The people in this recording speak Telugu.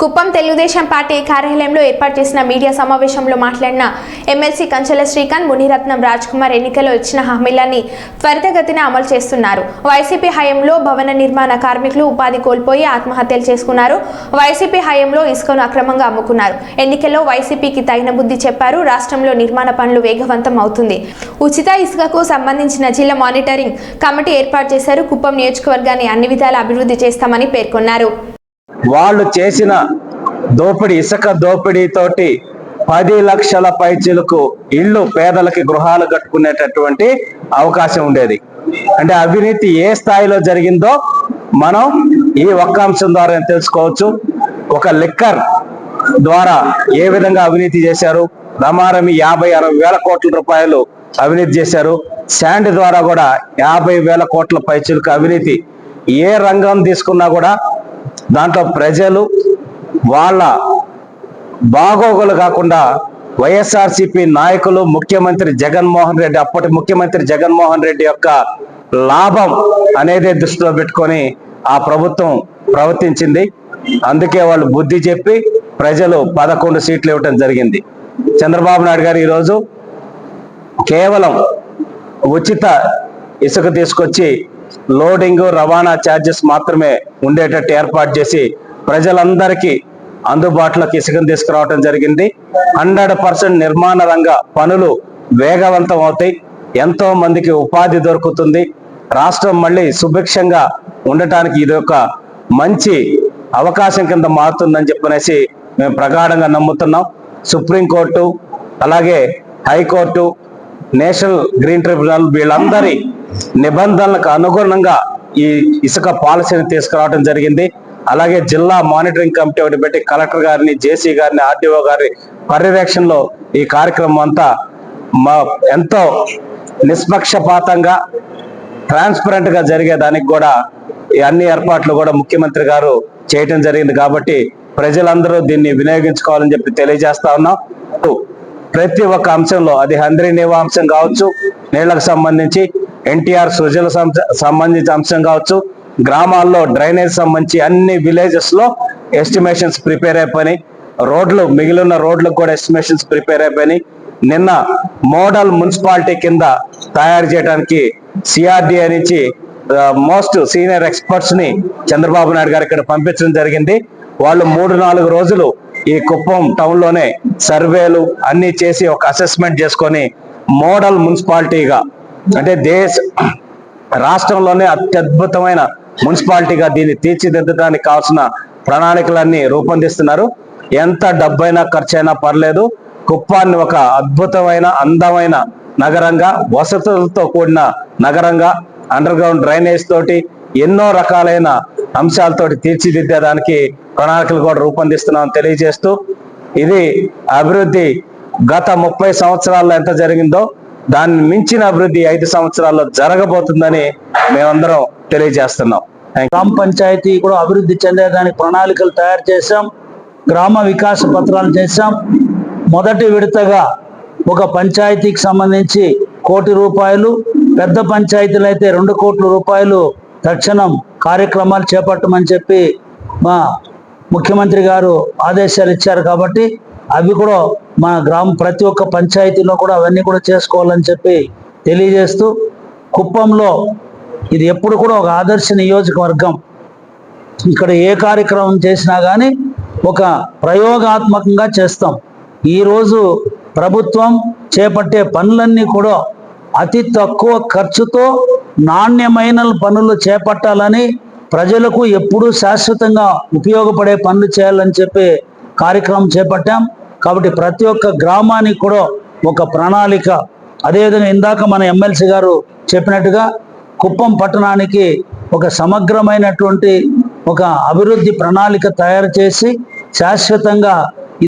కుప్పం తెలుగుదేశం పార్టీ కార్యాలయంలో ఏర్పాటు చేసిన మీడియా సమావేశంలో మాట్లాడిన ఎమ్మెల్సీ కంచెల శ్రీకాంత్ మునిరత్నం రాజ్ కుమార్ ఎన్నికల్లో ఇచ్చిన హామీలని త్వరితగతిన అమలు చేస్తున్నారు. వైసీపీ హయాంలో భవన నిర్మాణ కార్మికులు ఉపాధి కోల్పోయి ఆత్మహత్యలు చేసుకున్నారు. వైసీపీ హయాంలో ఇసుకను అక్రమంగా అమ్ముకున్నారు. ఎన్నికల్లో వైసీపీకి తగిన బుద్ధి చెప్పారు. రాష్ట్రంలో నిర్మాణ పనులు వేగవంతం అవుతుంది. ఉచిత ఇసుకకు సంబంధించిన జిల్లా మానిటరింగ్ కమిటీ ఏర్పాటు చేశారు. కుప్పం నియోజకవర్గాన్ని అన్ని విధాల అభివృద్ధి చేస్తామని పేర్కొన్నారు. వాళ్ళు చేసిన దోపిడీ ఇసుక దోపిడీతోటి పది లక్షల పైచీలకు ఇళ్ళు పేదలకి గృహాలు కట్టుకునేటటువంటి అవకాశం ఉండేది. అంటే అవినీతి ఏ స్థాయిలో జరిగిందో మనం ఈ ఒక్క అంశం ద్వారా తెలుసుకోవచ్చు. ఒక లిక్కర్ ద్వారా ఏ విధంగా అవినీతి చేశారు? రమారమి యాభై అరవై వేల కోట్ల రూపాయలు అవినీతి చేశారు. శాండ్ ద్వారా కూడా యాభై వేల కోట్ల పైచీలకు అవినీతి ఏ రంగం తీసుకున్నా కూడా దాంట్లో ప్రజలు వాళ్ళ బాగోగులు కాకుండా వైఎస్ఆర్సిపి నాయకులు ముఖ్యమంత్రి జగన్మోహన్ రెడ్డి అప్పటి ముఖ్యమంత్రి జగన్మోహన్ రెడ్డి యొక్క లాభం అనేది దృష్టిలో పెట్టుకొని ఆ ప్రభుత్వం ప్రవర్తించింది. అందుకే వాళ్ళు బుద్ధి చెప్పి ప్రజలు పదకొండు సీట్లు ఇవ్వటం జరిగింది. చంద్రబాబు నాయుడు గారు ఈరోజు కేవలం ఉచిత ఇసుక తీసుకొచ్చి లోడింగ్ రవాణా ఛార్జెస్ మాత్రమే ఉండేటట్టు ఏర్పాటు చేసి ప్రజలందరికీ అందుబాటులోకి ఇసుకను తీసుకురావడం జరిగింది. హండ్రెడ్ పర్సెంట్ నిర్మాణ రంగ పనులు వేగవంతం అవుతాయి. ఎంతో మందికి ఉపాధి దొరుకుతుంది. రాష్ట్రం మళ్ళీ సుభిక్షంగా ఉండటానికి ఇది ఒక మంచి అవకాశం కింద మారుతుందని చెప్పనేసి మేము ప్రగాఢంగా నమ్ముతున్నాం. సుప్రీంకోర్టు అలాగే హైకోర్టు నేషనల్ గ్రీన్ ట్రిబ్యునల్ వీళ్ళందరి నిబంధనలకు అనుగుణంగా ఈ ఇసుక పాలసీని తీసుకురావడం జరిగింది. అలాగే జిల్లా మానిటరింగ్ కమిటీ ఒకటి పెట్టి కలెక్టర్ గారిని జేసీ గారిని ఆర్డీఓ గారి పర్యవేక్షణలో ఈ కార్యక్రమం అంతా మా ఎంతో నిష్పక్షపాతంగా ట్రాన్స్పరెంట్గా జరిగేదానికి కూడా ఈ అన్ని ఏర్పాట్లు కూడా ముఖ్యమంత్రి గారు చేయటం జరిగింది కాబట్టి ప్రజలందరూ దీన్ని వినియోగించుకోవాలని చెప్పి తెలియజేస్తా ఉన్నాం. ప్రతి ఒక్క అంశంలో అది హంద్రీ నీవా అంశం కావచ్చు నీళ్ళకు సంబంధించి ఎన్టీఆర్ సృజన సంబంధించిన అంశం కావచ్చు గ్రామాల్లో డ్రైనేజ్ సంబంధించి అన్ని విలేజెస్లో ఎస్టిమేషన్స్ ప్రిపేర్ అయిపోయినాయి రోడ్లు మిగిలిన రోడ్లకు కూడా ఎస్టిమేషన్స్ ప్రిపేర్ అయిపోయినాయి నిన్న మోడల్ మున్సిపాలిటీ కింద తయారు చేయడానికి సిఆర్డిఏ నుంచి మోస్ట్ సీనియర్ ఎక్స్పర్ట్స్ని చంద్రబాబు నాయుడు గారు ఇక్కడ పంపించడం జరిగింది. వాళ్ళు మూడు నాలుగు రోజులు ఈ కుప్పం టౌన్లోనే సర్వేలు అన్ని చేసి ఒక అసెస్మెంట్ చేసుకొని మోడల్ మున్సిపాలిటీగా అంటే దేశ రాష్ట్రంలోనే అత్యద్భుతమైన మున్సిపాలిటీగా దీన్ని తీర్చిదిద్దడానికి కావాల్సిన ప్రణాళికలన్నీ రూపొందిస్తున్నారు. ఎంత డబ్బైనా ఖర్చైనా పర్లేదు. కుప్పాన్ని ఒక అద్భుతమైన అందమైన నగరంగా వసతులతో కూడిన నగరంగా అండర్ గ్రౌండ్ డ్రైనేజ్ తోటి ఎన్నో రకాలైన అంశాలతోటి తీర్చిదిద్దేదానికి ప్రణాళికలు కూడా రూపొందిస్తున్నామని తెలియజేస్తూ ఇది అభివృద్ధి గత ముప్పై సంవత్సరాల్లో ఎంత జరిగిందో దాన్ని మించిన అభివృద్ధి ఐదు సంవత్సరాల్లో జరగబోతుందని మేమందరం తెలియజేస్తున్నాం. గ్రామ పంచాయతీ కూడా అభివృద్ధి చెందేదానికి ప్రణాళికలు తయారు చేశాం. గ్రామ వికాస పత్రాలు చేశాం. మొదటి విడతగా ఒక పంచాయతీకి సంబంధించి కోటి రూపాయలు పెద్ద పంచాయతీలు అయితే రెండు కోట్ల రూపాయలు తక్షణం కార్యక్రమాలు చేపట్టమని చెప్పి మా ముఖ్యమంత్రి గారు ఆదేశాలు ఇచ్చారు కాబట్టి అవి కూడా మా గ్రామ ప్రతి ఒక్క పంచాయతీలో కూడా అవన్నీ కూడా చేసుకోవాలని చెప్పి తెలియజేస్తూ కుప్పంలో ఇది ఎప్పుడు కూడా ఒక ఆదర్శ నియోజకవర్గం. ఇక్కడ ఏ కార్యక్రమం చేసినా కానీ ఒక ప్రయోగాత్మకంగా చేస్తాం. ఈరోజు ప్రభుత్వం చేపట్టే పనులన్నీ కూడా అతి తక్కువ ఖర్చుతో నాణ్యమైన పనులు చేపట్టాలని ప్రజలకు ఎప్పుడూ శాశ్వతంగా ఉపయోగపడే పనులు చేయాలని చెప్పి కార్యక్రమం చేపట్టాం. కాబట్టి ప్రతి ఒక్క గ్రామానికి కూడా ఒక ప్రణాళిక. అదేవిధంగా ఇందాక మన ఎమ్మెల్సీ గారు చెప్పినట్టుగా కుప్పం పట్టణానికి ఒక సమగ్రమైనటువంటి ఒక అభివృద్ధి ప్రణాళిక తయారు చేసి శాశ్వతంగా